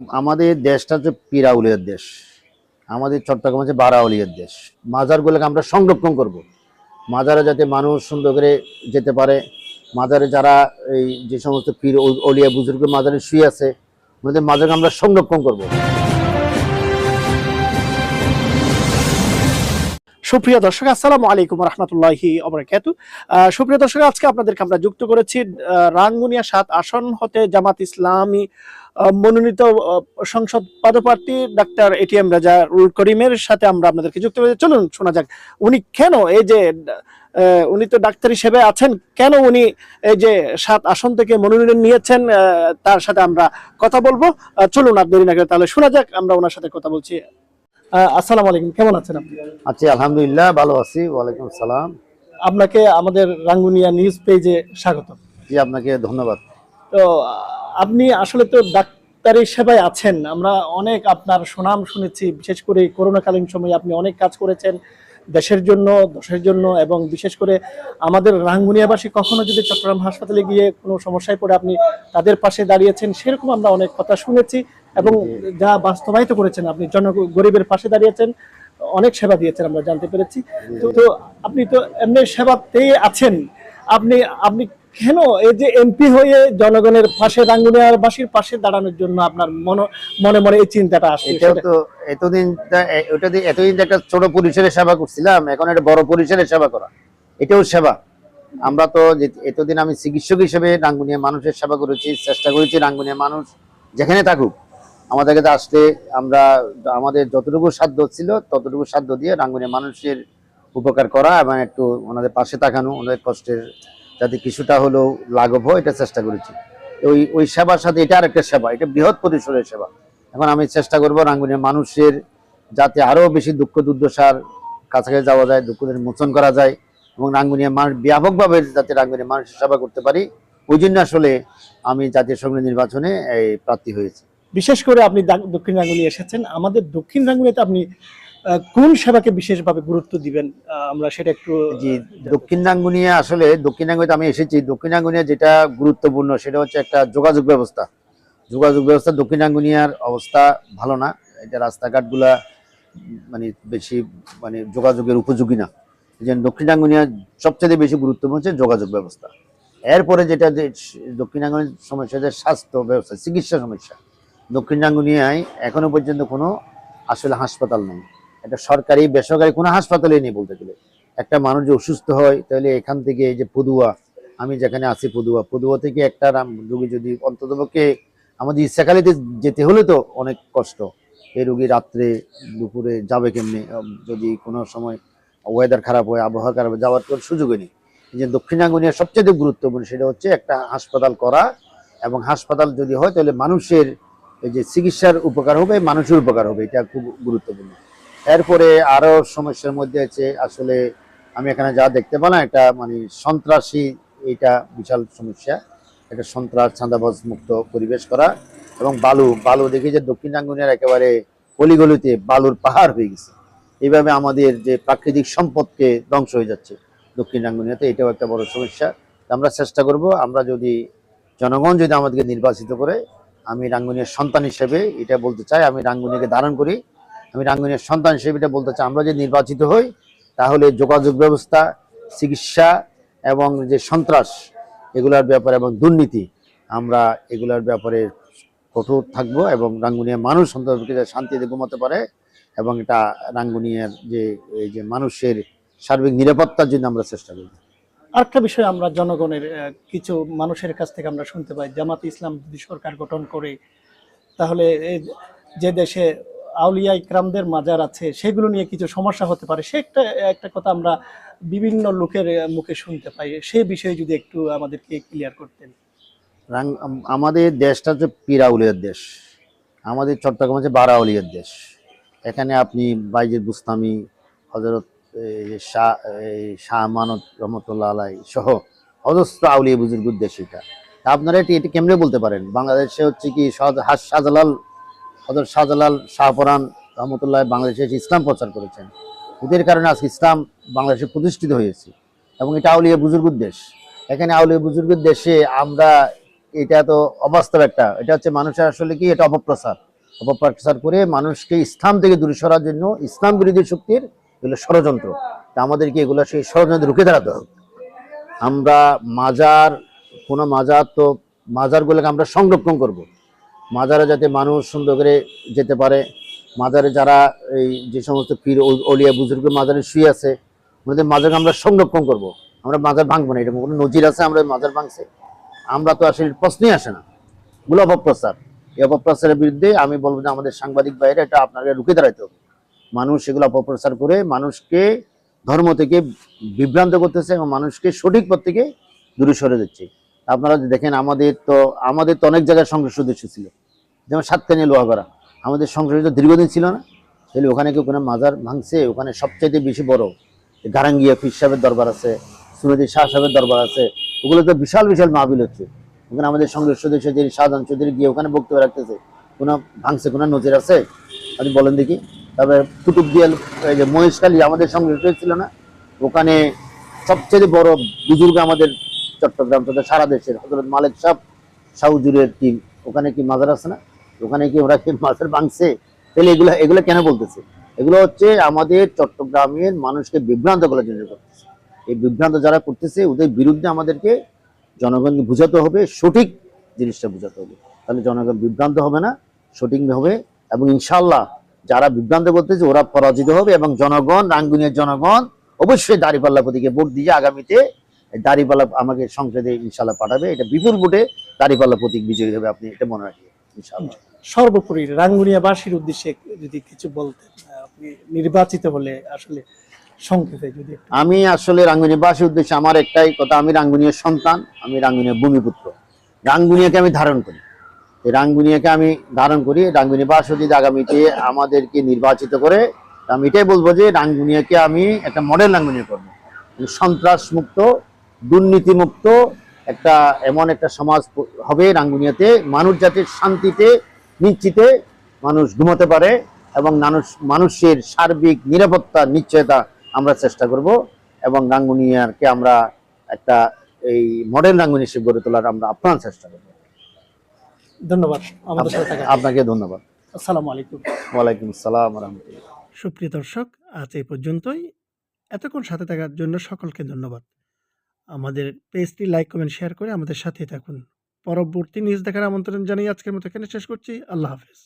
আমাদের দেশটা হচ্ছে পিরাউলিয়ার দেশ আমাদের চট্টগ্রাম হচ্ছে বারাউলিয়ার দেশ মাজারগুলোকে আমরা সংরক্ষণ করব। মাজারে যাতে মানুষ সুন্দর করে যেতে পারে মাজারে যারা এই যে সমস্ত পীর অলিয়া বুজুর্গ মাজারে শুয়ে আছে ওদের মাজারকে আমরা সংরক্ষণ করব। সুপ্রিয় দর্শক, আসসালামু আলাইকুম রহমতুল্লাহি অবরাকাত সুপ্রিয় দর্শক, আজকে আপনাদেরকে আমরা যুক্ত করেছি রাঙ্গুনিয়া সাত আসন হতে জামাত ইসলামী মনোনীত সংসদ পদপ্রার্থী ডাক্তার এটিএম রুল করিমের সাথে আমরা আপনাদেরকে যুক্ত করেছি চলুন শোনা যাক উনি কেন এই যে উনি তো ডাক্তার হিসেবে আছেন কেন উনি এই যে সাত আসন থেকে মনোনয়ন নিয়েছেন তার সাথে আমরা কথা বলব। চলুন আর দেরি না করে তাহলে শোনা যাক আমরা ওনার সাথে কথা বলছি। আসসালামু আলাইকুম কেমন আছেন আপনি? আচ্ছা আলহামদুলিল্লাহ ভালো আছি ওয়ালাইকুম সালাম। আপনাকে আমাদের রাঙ্গুনিয়া নিউজ পেজে স্বাগত জি আপনাকে ধন্যবাদ। তো আপনি আসলে তো ডাক্তারি সেবায় আছেন। আমরা অনেক আপনার সুনাম শুনেছি বিশেষ করে করোনাকালীন সময়ে আপনি অনেক কাজ করেছেন দেশের জন্য দেশের জন্য এবং বিশেষ করে আমাদের রাঙ্গুনিয়াবাসী কখনো যদি চট্টগ্রাম হাসপাতালে গিয়ে কোনো সমস্যায় পড়ে আপনি তাদের পাশে দাঁড়িয়েছেন সেরকম আমরা অনেক কথা শুনেছি এবং যা বাস্তবায়িত করেছেন আপনি জন গরিবের পাশে দাঁড়িয়েছেন অনেক সেবা দিয়েছেন আমরা জানতে পেরেছি। তো তো আপনি তো এমনি সেবাতেই আছেন। আপনি আপনি কেন এই যে এমপি হয়ে জনগণের পাশে রাঙ্গুনিয়াবাসীর পাশে দাঁড়ানোর জন্য আপনার মনে মনে এই চিন্তাটা আসে তো এতদিন ওটা দিয়ে এতদিন একটা ছোট পরিসরে সেবা করছিলাম, এখন একটা বড় পরিসরে সেবা করা। এটাও সেবা। আমরা তো এতদিন আমি চিকিৎসক হিসেবে রাঙ্গুনিয়া মানুষের সেবা করেছি, চেষ্টা করেছি রাঙ্গুনিয়া মানুষ যেখানে থাকুক। আমাদের কাছে আসতে আমরা আমাদের যতটুকু সাধ্য ছিল, ততটুকু সাধ্য দিয়ে রাঙ্গুনিয়া মানুষের উপকার করা এবং একটু ওনাদের পাশে তাকানো, ওনাদের কষ্টের যাতে কিছুটা হলেও লাঘব হয়, এটা চেষ্টা করেছি। ওই ওই সেবার সাথে এটা আরেকটা সেবা, এটা বৃহৎ পরিসরের সেবা। এখন আমি চেষ্টা করব রাঙ্গুনিয়া মানুষের যাতে আরও বেশি দুঃখ দুর্দশার কাছাকাছি যাওয়া যায়, দুঃখদের মোচন করা যায়, এবং রাঙ্গুনিয়া মানুষ ব্যাপকভাবে যাতে রাঙ্গুনিয়া মানুষের সেবা করতে পারি। ওই জন্য আসলে আমি জাতীয় সংসদ নির্বাচনে এই প্রার্থী হয়েছি। বিশেষ করে আপনি দক্ষিণ রাঙ্গুনি এসেছেন। আমাদের দক্ষিণ রাঙ্গুনিতে আপনি কোন সেবাকে বিশেষভাবে গুরুত্ব দিবেন? আমরা সেটা একটু, জি দক্ষিণ রাঙ্গুনিয়া আসলে দক্ষিণ রাঙ্গুনিতে আমি এসেছি। দক্ষিণ রাঙ্গুনিয়া যেটা গুরুত্বপূর্ণ সেটা হচ্ছে একটা যোগাযোগ ব্যবস্থা। যোগাযোগ ব্যবস্থা দক্ষিণ রাঙ্গুনিয়ার অবস্থা ভালো না। এটা রাস্তাঘাটগুলা মানে বেশি মানে যোগাযোগের উপযোগী না। এই জন্য দক্ষিণ রাঙ্গুনিয়ার সবচেয়ে বেশি গুরুত্বপূর্ণ হচ্ছে যোগাযোগ ব্যবস্থা। এরপরে যেটা যে দক্ষিণ রাঙ্গুনিয়ার সমস্যা যে স্বাস্থ্য ব্যবস্থা, চিকিৎসা সমস্যা। দক্ষিণ রাঙ্গুনিয়ায় এখনও পর্যন্ত কোনো আসলে হাসপাতাল নেই। এটা সরকারি, বেসরকারি কোনো হাসপাতালই নেই বলতে গেলে। একটা মানুষ যে অসুস্থ হয়, তাহলে এখান থেকে এই যে পদুয়া, আমি যেখানে আছি পদুয়া পদুয়া থেকে একটা রোগী যদি অন্ততপক্ষে আমাদের ইচ্ছাকালিতে যেতে হলে তো অনেক কষ্ট। এই রোগী রাত্রে, দুপুরে যাবে কেমনি? যদি কোনো সময় ওয়েদার খারাপ হয়, আবহাওয়া খারাপ হয়, যাওয়ার কোনো সুযোগই নেই। যে দক্ষিণাঙ্গনিয়া সবচেয়ে গুরুত্বপূর্ণ সেটা হচ্ছে একটা হাসপাতাল করা এবং হাসপাতাল যদি হয়, তাহলে মানুষের এই যে চিকিৎসার উপকার হবে, মানুষের উপকার হবে, এটা খুব গুরুত্বপূর্ণ। এরপরে আরও সমস্যার মধ্যে আছে। আসলে আমি এখানে যা দেখতে পেলাম একটা মানে সন্ত্রাসী, এটা বিশাল সমস্যা। একটা সন্ত্রাস, চাঁদাবাজ মুক্ত পরিবেশ করা এবং বালু। বালু দেখি যে দক্ষিণ রাঙ্গুনিয়ার একেবারে অলিগলিতে বালুর পাহাড় হয়ে গেছে। এইভাবে আমাদের যে প্রাকৃতিক সম্পদকে ধ্বংস হয়ে যাচ্ছে দক্ষিণ রাঙ্গুনিয়াতে এটাও একটা বড় সমস্যা। আমরা চেষ্টা করব, আমরা যদি জনগণ যদি আমাদেরকে নির্বাচিত করে, আমি রাঙ্গুনিয়ার সন্তান হিসেবে এটা বলতে চাই, আমি রাঙ্গুনিয়াকে ধারণ করি। আমি রাঙ্গুনিয়ার সন্তান হিসেবে এটা বলতে চাই। আমরা যদি নির্বাচিত হই, তাহলে যোগাযোগ ব্যবস্থা, চিকিৎসা এবং যে সন্ত্রাস, এগুলার ব্যাপারে এবং দুর্নীতি, আমরা এগুলার ব্যাপারে কঠোর থাকব এবং রাঙ্গুনিয়া মানুষ অন্তর্ভুক্ত শান্তিতে ঘুমাতে পারে এবং এটা রাঙ্গুনিয়ার যে, এই যে মানুষের সার্বিক নিরাপত্তার জন্য আমরা চেষ্টা করি আরেকটা বিষয় আমরা জনগণের কিছু মানুষের কাছ থেকে আমরা শুনতে পাই, জামাত ইসলাম যদি সরকার গঠন করে, তাহলে যে দেশে আউলিয়া ইকরামদের মাজার আছে, সেগুলো নিয়ে কিছু সমস্যা হতে পারে। সে একটা একটা কথা আমরা বিভিন্ন লোকের মুখে শুনতে পাই। সে বিষয়ে যদি একটু আমাদেরকে ক্লিয়ার করতেন। আমাদের দেশটা হচ্ছে পিরাউলিয়ার দেশ। আমাদের চট্টগ্রাম হচ্ছে বারাউলিয়ার দেশ। এখানে আপনি বাইজের বুস্তামি হজরত শাহ শাহ মানত রহমতুল্লাহ আলাই সহ অজস্র আউলিয়া বুজুর্গুর দেশ এটা আপনারা এটি এটি কেমনে বলতে পারেন? বাংলাদেশে হচ্ছে কি শাহজালাল হজরত শাহজালাল শাহপরান রহমতুল্লাহ বাংলাদেশে এসে ইসলাম প্রচার করেছেন। এদের কারণে আজকে ইসলাম বাংলাদেশে প্রতিষ্ঠিত হয়েছে এবং এটা আউলিয়া বুজুর্গুর দেশ। এখানে আউলিয়া বুজুর্গের দেশে আমরা এটা তো অবাস্তব একটা, এটা হচ্ছে মানুষের আসলে কি, এটা অপপ্রচার। অপপ্রচার করে মানুষকে ইসলাম থেকে দূরে সরার জন্য ইসলাম বিরোধী শক্তির এগুলো ষড়যন্ত্র। তা আমাদেরকে এগুলো সেই ষড়যন্ত্র রুখে দাঁড়াতে হবে। আমরা মাজার, কোনো মাজার তো, মাজারগুলোকে আমরা সংরক্ষণ করব। মাজারে যাতে মানুষ সুন্দর করে যেতে পারে, মাজারে যারা এই যে সমস্ত পীর অলিয়া বুজুর্গ মাজারে শুয়ে আছে ওদের মাজারকে আমরা সংরক্ষণ করব। আমরা মাজার ভাঙবো না এটা কোনো নজির আছে আমরা মাজার ভাঙছে? আমরা তো আসলে প্রশ্নই আসে না। এগুলো অপপ্রচার। এই অপপ্রচারের বিরুদ্ধে আমি বলব যে আমাদের সাংবাদিক বাইরে এটা আপনাকে রুখে দাঁড়াইতে হবে। মানুষ এগুলো অপপ্রচার করে মানুষকে ধর্ম থেকে বিভ্রান্ত করতেছে এবং মানুষকে সঠিক পথ থেকে দূরে সরে দিচ্ছে আপনারা দেখেন, আমাদের তো আমাদের তো অনেক জায়গায় সংঘর্ষ সদস্য ছিল। যেমন সাতকানি লোহাগড়া আমাদের তো দীর্ঘদিন ছিল না। তাহলে ওখানে কি ওখানে মাজার ভাঙছে? ওখানে সবচাইতে বেশি বড় গারাঙ্গিয়া ফির সাহেবের দরবার আছে সুরদি শাহ সাহেবের দরবার আছে। ওগুলো তো বিশাল বিশাল মাহবিল হচ্ছে। ওখানে আমাদের সংঘর্ষ সদস্য যে শাহজাহান চৌধুরী গিয়ে ওখানে বক্তব্য রাখতেছে, কোনো ভাঙছে, কোনো নজির আছে? আপনি বলেন দেখি। তারপরে কুতুবদিয়াল এই যে মহেশখালী আমাদের সংঘর্ষ ছিল না। ওখানে সবচেয়ে বড় বুজুর্গ আমাদের চট্টগ্রাম তথা সারা দেশের হজরত মালিক সাহ শাহুজুরের টিম। ওখানে কি মাজার আছে না? ওখানে কি ওরা কি মাজার ভাঙছে তাহলে এগুলো এগুলো কেন বলতেছে? এগুলো হচ্ছে আমাদের চট্টগ্রামের মানুষকে বিভ্রান্ত করার জন্য করতেছে। এই বিভ্রান্ত যারা করতেছে, ওদের বিরুদ্ধে আমাদেরকে জনগণকে বুঝাতে হবে, সঠিক জিনিসটা বুঝাতে হবে। তাহলে জনগণ বিভ্রান্ত হবে না, সঠিক হবে এবং ইনশাল্লাহ যারা বিভ্রান্ত করতেছে, ওরা পরাজিত হবে এবং জনগণ, রাঙ্গুনিয়ার জনগণ অবশ্যই দাঁড়িপাল্লা প্রতীকে ভোট দিয়ে আগামীতে দাঁড়িপাল্লা আমাকে সংসদে ইনশাল্লাহ পাঠাবে। এটা বিপুল ভোটে দাঁড়িপাল্লা প্রতীক বিজয়ী হবে, আপনি এটা মনে রাখবেন। সর্বোপরি রাঙ্গুনিয়াবাসীর উদ্দেশ্যে যদি কিছু বলতেন আপনি নির্বাচিত হলে আসলে সংক্ষেপে যদি আমি আসলে রাঙ্গুনিয়াবাসীর উদ্দেশ্যে আমার একটাই কথা, আমি রাঙ্গুনিয়ার সন্তান, আমি রাঙ্গুনিয়ার ভূমিপুত্র। রাঙ্গুনিয়াকে আমি ধারণ করি। রাঙ্গুনিয়াকে আমি ধারণ করি, রাঙ্গুনিয়াবাসী যদি আগামীতে আমাদেরকে নির্বাচিত করে আমি এটাই বলব যে রাঙ্গুনিয়াকে আমি একটা মডেল রাঙ্গুনিয়া করব। সন্ত্রাস মুক্ত দুর্নীতি মুক্ত একটা এমন একটা সমাজ হবে রাঙ্গুনিয়াতে। মানুষ যাতে শান্তিতে নিশ্চিতে মানুষ ঘুমাতে পারে এবং মানুষ মানুষের সার্বিক নিরাপত্তা নিশ্চয়তা আমরা চেষ্টা করব এবং রাঙ্গুনিয়ারকে আমরা একটা এই মডেল রাঙ্গুনি হিসেবে গড়ে তোলার আমরা আপ্রাণ চেষ্টা করব। ধন্যবাদ। আপনাকে ধন্যবাদ। আসসালামু আলাইকুম। ওয়ালাইকুম আসসালাম রহমতুল্লাহ সুপ্রিয় দর্শক আজ এই পর্যন্তই। এতক্ষণ সাথে থাকার জন্য সকলকে ধন্যবাদ। আমাদের পেজটি লাইক কমেন্ট শেয়ার করে আমাদের সাথে থাকুন। পরবর্তী নিউজ দেখার আমন্ত্রণ জানিয়ে আজকের মতো এখানে শেষ করছি। আল্লাহ হাফেজ।